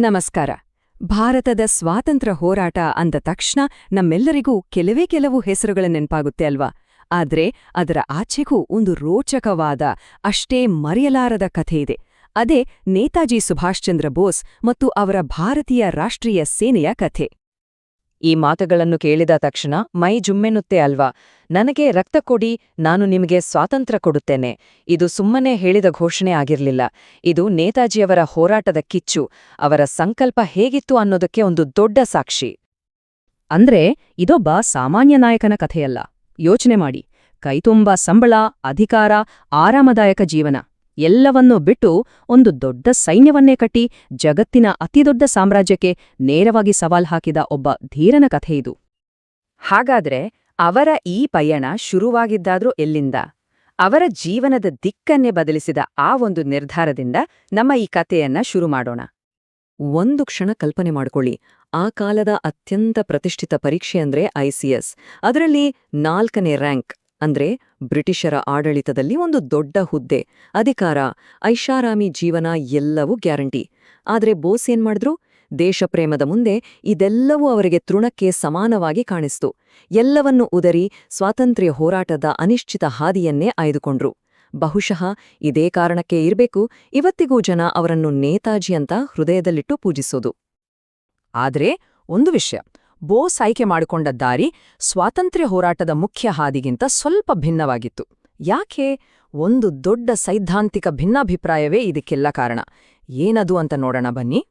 ನಮಸ್ಕಾರ. ಭಾರತದ ಸ್ವಾತಂತ್ರ್ಯ ಹೋರಾಟ ಅಂದ ತಕ್ಷಣ ನಮ್ಮೆಲ್ಲರಿಗೂ ಕೆಲವೇ ಕೆಲವು ಹೆಸರುಗಳ ನೆನಪಾಗುತ್ತೆ ಅಲ್ವಾ? ಆದ್ರೆ ಅದರ ಆಚೆಗೂ ಒಂದು ರೋಚಕವಾದ, ಅಷ್ಟೇ ಮರೆಯಲಾರದ ಕಥೆಯಿದೆ ಅದೇ ನೇತಾಜಿ ಸುಭಾಷ್ ಚಂದ್ರ ಬೋಸ್ ಮತ್ತು ಅವರ ಭಾರತೀಯ ರಾಷ್ಟ್ರೀಯ ಸೇನೆಯ ಕಥೆ. ಈ ಮಾತುಗಳನ್ನು ಕೇಳಿದ ತಕ್ಷಣ, ಮೈ ಜುಮ್ಮೆನ್ನುತ್ತೆ ಅಲ್ವಾ? ನನಗೆ ರಕ್ತ ಕೊಡಿ, ನಾನು ನಿಮಗೆ ಸ್ವಾತಂತ್ರ್ಯ ಕೊಡುತ್ತೇನೆ. ಇದು ಸುಮ್ಮನೆ ಹೇಳಿದ ಘೋಷಣೆ ಆಗಿರಲಿಲ್ಲ. ಇದು ನೇತಾಜಿಯವರ ಹೋರಾಟದ ಕಿಚ್ಚು. ಅವರ ಸಂಕಲ್ಪ ಹೇಗಿತ್ತು ಅನ್ನೋದಕ್ಕೆ ಒಂದು ದೊಡ್ಡ ಸಾಕ್ಷಿ. ಅಂದ್ರೆ, ಇದೊಬ್ಬ ಸಾಮಾನ್ಯ ನಾಯಕನ ಕಥೆಯಲ್ಲ. ಯೋಚನೆ ಮಾಡಿ. ಕೈತುಂಬ ಸಂಬಳ, ಅಧಿಕಾರ, ಆರಾಮದಾಯಕ ಜೀವನ. ಎಲ್ಲವನ್ನೂ ಬಿಟ್ಟು ಒಂದು ದೊಡ್ಡ ಸೈನ್ಯವನ್ನೇ ಕಟ್ಟಿ ಜಗತ್ತಿನ ಅತಿದೊಡ್ಡ ಸಾಮ್ರಾಜ್ಯಕ್ಕೆ ನೇರವಾಗಿ ಸವಾಲ್ ಹಾಕಿದ ಒಬ್ಬ ಧೀರನ ಕಥೆಯಿದು ಹಾಗಾದ್ರೆ ಅವರ ಈ ಪಯಣ ಶುರುವಾಗಿದ್ದಾದ್ರೂ ಎಲ್ಲಿಂದ? ಅವರ ಜೀವನದ ದಿಕ್ಕನ್ನೇ ಬದಲಿಸಿದ ಆ ಒಂದು ನಿರ್ಧಾರದಿಂದ ನಮ್ಮ ಈ ಕಥೆಯನ್ನ ಶುರು ಮಾಡೋಣ. ಒಂದು ಕ್ಷಣ ಕಲ್ಪನೆ ಮಾಡ್ಕೊಳ್ಳಿ. ಆ ಕಾಲದ ಅತ್ಯಂತ ಪ್ರತಿಷ್ಠಿತ ಪರೀಕ್ಷೆ ಅಂದ್ರೆ ಐಸಿಎಸ್ ಅದರಲ್ಲಿ ನಾಲ್ಕನೇ ರ್ಯಾಂಕ್. ಅಂದ್ರೆ ಬ್ರಿಟಿಷರ ಆಡಳಿತದಲ್ಲಿ ಒಂದು ದೊಡ್ಡ ಹುದ್ದೆ. ಅಧಿಕಾರ, ಐಷಾರಾಮಿ ಜೀವನ ಎಲ್ಲವೂ ಗ್ಯಾರಂಟಿ. ಆದ್ರೆ ಬೋಸ್ ಏನ್ ಮಾಡಿದ್ರು? ದೇಶಪ್ರೇಮದ ಮುಂದೆ ಇದೆಲ್ಲವೂ ಅವರಿಗೆ ತೃಣಕ್ಕೆ ಸಮಾನವಾಗಿ ಕಾಣಿಸ್ತು. ಎಲ್ಲವನ್ನೂ ಉದರಿ ಸ್ವಾತಂತ್ರ್ಯ ಹೋರಾಟದ ಅನಿಶ್ಚಿತ ಹಾದಿಯನ್ನೇ ಆಯ್ದುಕೊಂಡ್ರು. ಬಹುಶಃ ಇದೇ ಕಾರಣಕ್ಕೆ ಇರಬೇಕು, ಇವತ್ತಿಗೂ ಜನ ಅವರನ್ನು ನೇತಾಜಿ ಅಂತ ಹೃದಯದಲ್ಲಿಟ್ಟು ಪೂಜಿಸೋದು. ಆದರೆ ಒಂದು ವಿಷಯ ಬೋಸ್ ಆಯ್ಕೆ ಮಾಡಿಕೊಂಡ ದಾರಿ ಸ್ವಾತಂತ್ರ್ಯ ಹೋರಾಟದ ಮುಖ್ಯ ಹಾದಿಗಿಂತ ಸ್ವಲ್ಪ ಭಿನ್ನವಾಗಿತ್ತು. ಯಾಕೆ? ಒಂದು ದೊಡ್ಡ ಸೈದ್ಧಾಂತಿಕ ಭಿನ್ನಾಭಿಪ್ರಾಯವೇ ಇದಕ್ಕೆಲ್ಲ ಕಾರಣ. ಏನದು ಅಂತ ನೋಡೋಣ ಬನ್ನಿ.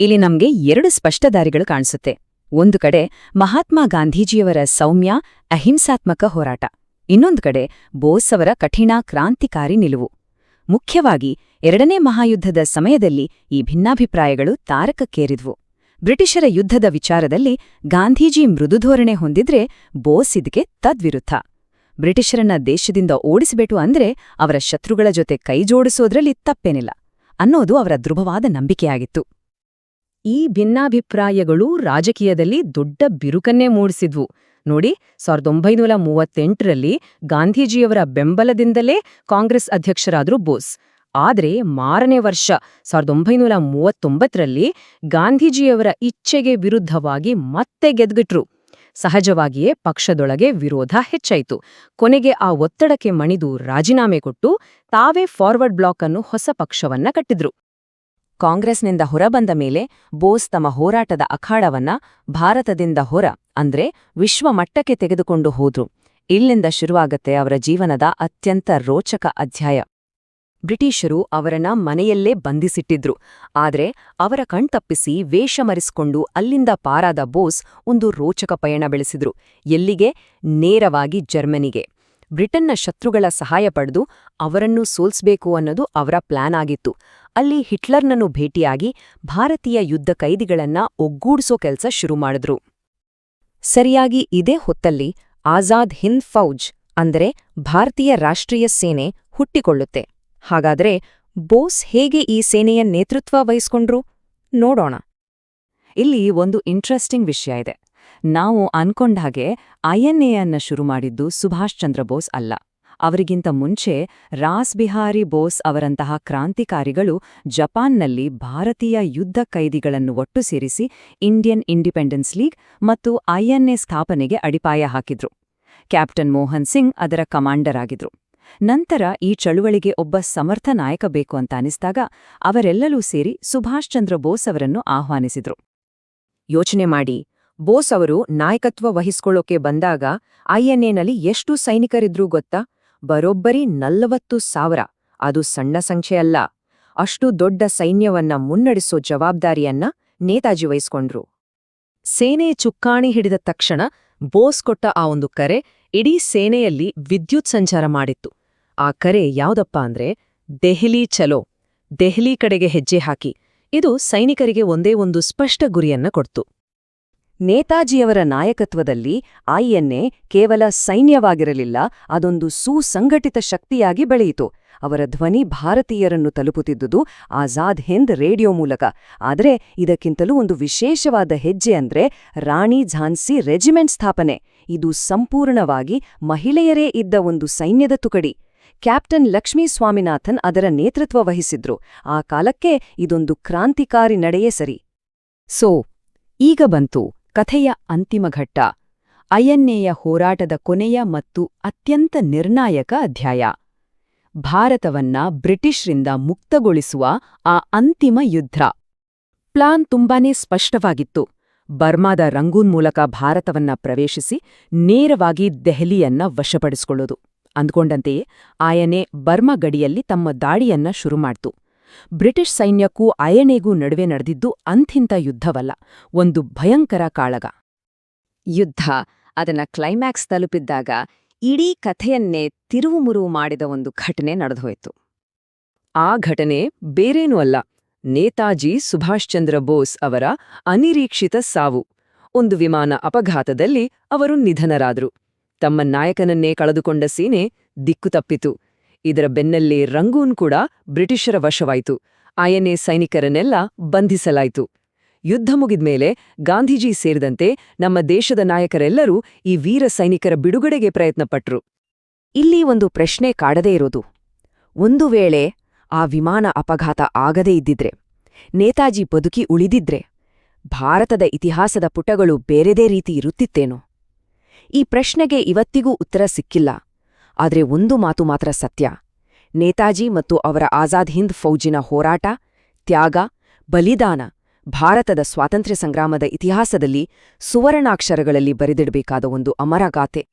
ಇಲ್ಲಿ ನಮ್ಗೆ ಎರಡು ಸ್ಪಷ್ಟ ದಾರಿಗಳು ಕಾಣಿಸುತ್ತೆ. ಒಂದು ಕಡೆ ಮಹಾತ್ಮ ಗಾಂಧೀಜಿಯವರ ಸೌಮ್ಯ, ಅಹಿಂಸಾತ್ಮಕ ಹೋರಾಟ. ಇನ್ನೊಂದು ಕಡೆ ಬೋಸ್ ಅವರ ಕಠಿಣ ಕ್ರಾಂತಿಕಾರಿ ನಿಲುವು. ಮುಖ್ಯವಾಗಿ ಎರಡನೇ ಮಹಾಯುದ್ಧದ ಸಮಯದಲ್ಲಿ ಈ ಭಿನ್ನಾಭಿಪ್ರಾಯಗಳು ತಾರಕಕ್ಕೇರಿದ್ವು. ಬ್ರಿಟಿಷರ ಯುದ್ಧದ ವಿಚಾರದಲ್ಲಿ ಗಾಂಧೀಜಿ ಮೃದುಧೋರಣೆ ಹೊಂದಿದ್ರೆ ಬೋಸ್ ಇದಕ್ಕೆ ತದ್ವಿರುದ್ಧ. ಬ್ರಿಟಿಷರನ್ನ ದೇಶದಿಂದ ಓಡಿಸಬೇಕು ಅಂದ್ರೆ ಅವರ ಶತ್ರುಗಳ ಜೊತೆ ಕೈಜೋಡಿಸೋದ್ರಲ್ಲಿ ತಪ್ಪೇನಿಲ್ಲ ಅನ್ನೋದು ಅವರ ದೃಢವಾದ ನಂಬಿಕೆಯಾಗಿತ್ತು. ಈ ಭಿನ್ನಾಭಿಪ್ರಾಯಗಳು ರಾಜಕೀಯದಲ್ಲಿ ದೊಡ್ಡ ಬಿರುಕನ್ನೇ ಮೂಡಿಸಿದ್ವು. ನೋಡಿ, ಸಾವಿರದ ಒಂಬೈನೂರ ಮೂವತ್ತೆಂಟರಲ್ಲಿ ಗಾಂಧೀಜಿಯವರ ಬೆಂಬಲದಿಂದಲೇ ಕಾಂಗ್ರೆಸ್ ಅಧ್ಯಕ್ಷರಾದ್ರು ಬೋಸ್. ಆದ್ರೆ ಮಾರನೇ ವರ್ಷ ಸಾವಿರದ ಒಂಬೈನೂರ ಮೂವತ್ತೊಂಬತ್ತರಲ್ಲಿ ಗಾಂಧೀಜಿಯವರ ಇಚ್ಛೆಗೆ ವಿರುದ್ಧವಾಗಿ ಮತ್ತೆ ಗೆದ್ಗಿಟ್ರು ಸಹಜವಾಗಿಯೇ ಪಕ್ಷದೊಳಗೆ ವಿರೋಧ ಹೆಚ್ಚಾಯಿತು. ಕೊನೆಗೆ ಆ ಒತ್ತಡಕ್ಕೆ ಮಣಿದು ರಾಜೀನಾಮೆ ಕೊಟ್ಟು ತಾವೇ ಫಾರ್ವರ್ಡ್ ಬ್ಲಾಕ್ ಅನ್ನು ಹೊಸ ಪಕ್ಷವನ್ನ ಕಟ್ಟಿದ್ರು. ಕಾಂಗ್ರೆಸ್ನಿಂದ ಹೊರಬಂದ ಮೇಲೆ ಬೋಸ್ ತಮ್ಮ ಹೋರಾಟದ ಅಖಾಡವನ್ನ ಭಾರತದಿಂದ ಹೊರ, ಅಂದ್ರೆ ವಿಶ್ವಮಟ್ಟಕ್ಕೆ ತೆಗೆದುಕೊಂಡು ಹೋದ್ರು. ಇಲ್ಲಿಂದ ಶುರುವಾಗತ್ತೆ ಅವರ ಜೀವನದ ಅತ್ಯಂತ ರೋಚಕ ಅಧ್ಯಾಯ. ಬ್ರಿಟಿಷರು ಅವರನ್ನ ಮನೆಯಲ್ಲೇ ಬಂಧಿಸಿಟ್ಟಿದ್ರು. ಆದರೆ ಅವರ ಕಣ್ತಪ್ಪಿಸಿ ವೇಷ ಮರೆಸ್ಕೊಂಡು ಅಲ್ಲಿಂದ ಪಾರಾದ ಬೋಸ್ ಒಂದು ರೋಚಕ ಪಯಣ ಬೆಳೆಸಿದ್ರು. ಎಲ್ಲಿಗೆ? ನೇರವಾಗಿ ಜರ್ಮನಿಗೆ. ಬ್ರಿಟನ್ನ ಶತ್ರುಗಳ ಸಹಾಯ ಪಡೆದು ಅವರನ್ನು ಸೋಲ್ಸ್ಬೇಕು ಅನ್ನೋದು ಅವರ ಪ್ಲಾನ್ ಆಗಿತ್ತು. ಅಲ್ಲಿ ಹಿಟ್ಲರ್ನನ್ನು ಭೇಟಿಯಾಗಿ ಭಾರತೀಯ ಯುದ್ಧ ಕೈದಿಗಳನ್ನ ಒಗ್ಗೂಡಿಸೋ ಕೆಲಸ ಶುರು ಮಾಡಿದ್ರು. ಸರಿಯಾಗಿ ಇದೇ ಹೊತ್ತಲ್ಲಿ ಆಜಾದ್ ಹಿಂದ್ ಫೌಜ್, ಅಂದರೆ ಭಾರತೀಯ ರಾಷ್ಟ್ರೀಯ ಸೇನೆ ಹುಟ್ಟಿಕೊಳ್ಳುತ್ತೆ. ಹಾಗಾದ್ರೆ ಬೋಸ್ ಹೇಗೆ ಈ ಸೇನೆಯ ನೇತೃತ್ವ ವಹಿಸ್ಕೊಂಡ್ರು? ನೋಡೋಣ. ಇಲ್ಲಿ ಒಂದು ಇಂಟ್ರೆಸ್ಟಿಂಗ್ ವಿಷಯ ಇದೆ. ನಾವು ಅನ್ಕೊಂಡ ಹಾಗೆ ಐಎನ್ಎಯನ್ನ ಶುರು ಮಾಡಿದ್ದು ಸುಭಾಷ್ ಚಂದ್ರ ಬೋಸ್ ಅಲ್ಲ. ಅವರಿಗಿಂತ ಮುಂಚೆ ರಾಸ್ ಬಿಹಾರಿ ಬೋಸ್ ಅವರಂತಹ ಕ್ರಾಂತಿಕಾರಿಗಳು ಜಪಾನ್ನಲ್ಲಿ ಭಾರತೀಯ ಯುದ್ಧ ಕೈದಿಗಳನ್ನು ಒಟ್ಟು ಸೇರಿಸಿ ಇಂಡಿಯನ್ ಇಂಡಿಪೆಂಡೆನ್ಸ್ ಲೀಗ್ ಮತ್ತು ಐಎನ್ಎ ಸ್ಥಾಪನೆಗೆ ಅಡಿಪಾಯ ಹಾಕಿದ್ರು. ಕ್ಯಾಪ್ಟನ್ ಮೋಹನ್ ಸಿಂಗ್ ಅದರ ಕಮಾಂಡರ್ ಆಗಿದ್ರು ನಂತರ ಈ ಚಳುವಳಿಗೆ ಒಬ್ಬ ಸಮರ್ಥ ನಾಯಕ ಬೇಕು ಅಂತ ಅನಿಸಿದಾಗ ಅವರೆಲ್ಲರೂ ಸೇರಿ ಸುಭಾಷ್ ಚಂದ್ರ ಬೋಸ್ ಅವರನ್ನು ಆಹ್ವಾನಿಸಿದ್ರು. ಯೋಚನೆ ಮಾಡಿ, ಬೋಸ್ ಅವರು ನಾಯಕತ್ವ ವಹಿಸ್ಕೊಳ್ಳೋಕೆ ಬಂದಾಗ ಐಎನ್ಎನಲ್ಲಿ ಎಷ್ಟು ಸೈನಿಕರಿದ್ರೂ ಗೊತ್ತಾ? ಬರೋಬ್ಬರಿ ನಲವತ್ತು ಸಾವಿರ. ಅದು ಸಣ್ಣ ಸಂಖ್ಯೆಯಲ್ಲ ಅಷ್ಟು ದೊಡ್ಡ ಸೈನ್ಯವನ್ನ ಮುನ್ನಡೆಸೋ ಜವಾಬ್ದಾರಿಯನ್ನ ನೇತಾಜಿ ವಹಿಸ್ಕೊಂಡ್ರು. ಸೇನೆ ಚುಕ್ಕಾಣಿ ಹಿಡಿದ ತಕ್ಷಣ ಬೋಸ್ ಕೊಟ್ಟ ಆ ಒಂದು ಕರೆ ಇಡೀ ಸೇನೆಯಲ್ಲಿ ವಿದ್ಯುತ್ ಸಂಚಾರ ಮಾಡಿತ್ತು. ಆ ಕರೆ ಯಾವುದಪ್ಪ ಅಂದ್ರೆ, ದೆಹಲಿ ಚಲೋ, ದೆಹಲಿ ಕಡೆಗೆ ಹೆಜ್ಜೆ ಹಾಕಿ, ಇದು ಸೈನಿಕರಿಗೆ ಒಂದೇ ಒಂದು ಸ್ಪಷ್ಟ ಗುರಿಯನ್ನ ಕೊಡ್ತು. ನೇತಾಜಿಯವರ ನಾಯಕತ್ವದಲ್ಲಿ ಐಎನ್ಎ ಕೇವಲ ಸೈನ್ಯವಾಗಿರಲಿಲ್ಲ, ಅದೊಂದು ಸುಸಂಘಟಿತ ಶಕ್ತಿಯಾಗಿ ಬೆಳೆಯಿತು. ಅವರ ಧ್ವನಿ ಭಾರತೀಯರನ್ನು ತಲುಪುತ್ತಿದ್ದುದು ಆಜಾದ್ ಹಿಂದ್ ರೇಡಿಯೋ ಮೂಲಕ. ಆದರೆ ಇದಕ್ಕಿಂತಲೂ ಒಂದು ವಿಶೇಷವಾದ ಹೆಜ್ಜೆ ಅಂದ್ರೆ ರಾಣಿ ಝಾನ್ಸಿ ರೆಜಿಮೆಂಟ್ ಸ್ಥಾಪನೆ. ಇದು ಸಂಪೂರ್ಣವಾಗಿ ಮಹಿಳೆಯರೇ ಇದ್ದ ಒಂದು ಸೈನ್ಯದ ತುಕಡಿ. ಕ್ಯಾಪ್ಟನ್ ಲಕ್ಷ್ಮೀ ಸ್ವಾಮಿನಾಥನ್ ಅದರ ನೇತೃತ್ವ ವಹಿಸಿದ್ರು. ಆ ಕಾಲಕ್ಕೆ ಇದೊಂದು ಕ್ರಾಂತಿಕಾರಿ ನಡೆಯೇ ಸರಿ. ಸೋ, ಈಗ ಬಂತು ಕಥೆಯ ಅಂತಿಮ ಘಟ್ಟ. ಅಯನ್ನೆಯ ಹೋರಾಟದ ಕೊನೆಯ ಮತ್ತು ಅತ್ಯಂತ ನಿರ್ಣಾಯಕ ಅಧ್ಯಾಯ. ಭಾರತವನ್ನ ಬ್ರಿಟಿಷ್ರಿಂದ ಮುಕ್ತಗೊಳಿಸುವ ಆ ಅಂತಿಮ ಯುದ್ಧ. ಪ್ಲಾನ್ ತುಂಬಾನೇ ಸ್ಪಷ್ಟವಾಗಿತ್ತು. ಬರ್ಮಾದ ರಂಗೂನ್ ಮೂಲಕ ಭಾರತವನ್ನ ಪ್ರವೇಶಿಸಿ ನೇರವಾಗಿ ದೆಹಲಿಯನ್ನ ವಶಪಡಿಸಿಕೊಳ್ಳೋದು. ಅಂದ್ಕೊಂಡಂತೆಯೇ ಆಯನೆ ಬರ್ಮಾ ಗಡಿಯಲ್ಲಿ ತಮ್ಮ ದಾಳಿಯನ್ನ ಶುರುಮಾಡ್ತು. ಬ್ರಿಟಿಷ್ ಸೈನ್ಯಕ್ಕೂ ಅಯನೆಗೂ ನಡುವೆ ನಡೆದಿದ್ದು ಅಂಥಿಂಥ ಯುದ್ಧವಲ್ಲ, ಒಂದು ಭಯಂಕರ ಕಾಳಗ. ಯುದ್ಧ ಅದನ್ನ ಕ್ಲೈಮ್ಯಾಕ್ಸ್ ತಲುಪಿದ್ದಾಗ ಇಡೀ ಕಥೆಯನ್ನೇ ತಿರುವುಮುರುವು ಮಾಡಿದ ಒಂದು ಘಟನೆ ನಡೆದೋಯ್ತು. ಆ ಘಟನೆ ಬೇರೇನೂ ಅಲ್ಲ, ನೇತಾಜಿ ಸುಭಾಷ್ ಚಂದ್ರ ಬೋಸ್ ಅವರ ಅನಿರೀಕ್ಷಿತ ಸಾವು. ಒಂದು ವಿಮಾನ ಅಪಘಾತದಲ್ಲಿ ಅವರು ನಿಧನರಾದರು. ತಮ್ಮ ನಾಯಕನನ್ನೇ ಕಳೆದುಕೊಂಡ ಸೇನೆ ದಿಕ್ಕು ತಪ್ಪಿತು. ಇದರ ಬೆನ್ನಲ್ಲೇ ರಂಗೂನ್ ಕೂಡ ಬ್ರಿಟಿಷರ ವಶವಾಯಿತು. ಐಎನ್ಎ ಸೈನಿಕರನ್ನೆಲ್ಲ ಬಂಧಿಸಲಾಯಿತು. ಯುದ್ಧ ಮುಗಿದ್ಮೇಲೆ ಗಾಂಧೀಜಿ ಸೇರಿದಂತೆ ನಮ್ಮ ದೇಶದ ನಾಯಕರೆಲ್ಲರೂ ಈ ವೀರ ಸೈನಿಕರ ಬಿಡುಗಡೆಗೆ ಪ್ರಯತ್ನಪಟ್ರು. ಇಲ್ಲಿ ಒಂದು ಪ್ರಶ್ನೆ ಕಾಡದೇ ಇರೋದು. ಒಂದು ವೇಳೆ ಆ ವಿಮಾನ ಅಪಘಾತ ಆಗದೇ ಇದ್ದಿದ್ರೆ, ನೇತಾಜಿ ಬದುಕಿ ಉಳಿದಿದ್ರೆ, ಭಾರತದ ಇತಿಹಾಸದ ಪುಟಗಳು ಬೇರೆದೇ ರೀತಿ ಇರುತ್ತಿತ್ತೇನೋ? ಈ ಪ್ರಶ್ನೆಗೆ ಇವತ್ತಿಗೂ ಉತ್ತರ ಸಿಕ್ಕಿಲ್ಲ. ಆದರೆ ಒಂದು ಮಾತು ಮಾತ್ರ ಸತ್ಯ. ನೇತಾಜಿ ಮತ್ತು ಅವರ ಆಜಾದ್ ಹಿಂದ್ ಫೌಜಿನ ಹೋರಾಟ, ತ್ಯಾಗ, ಬಲಿದಾನ ಭಾರತದ ಸ್ವಾತಂತ್ರ್ಯ ಸಂಗ್ರಾಮದ ಇತಿಹಾಸದಲ್ಲಿ ಸುವರ್ಣಾಕ್ಷರಗಳಲ್ಲಿ ಬರೆದಿಡಬೇಕಾದ ಒಂದು ಅಮರಗಾಥೆ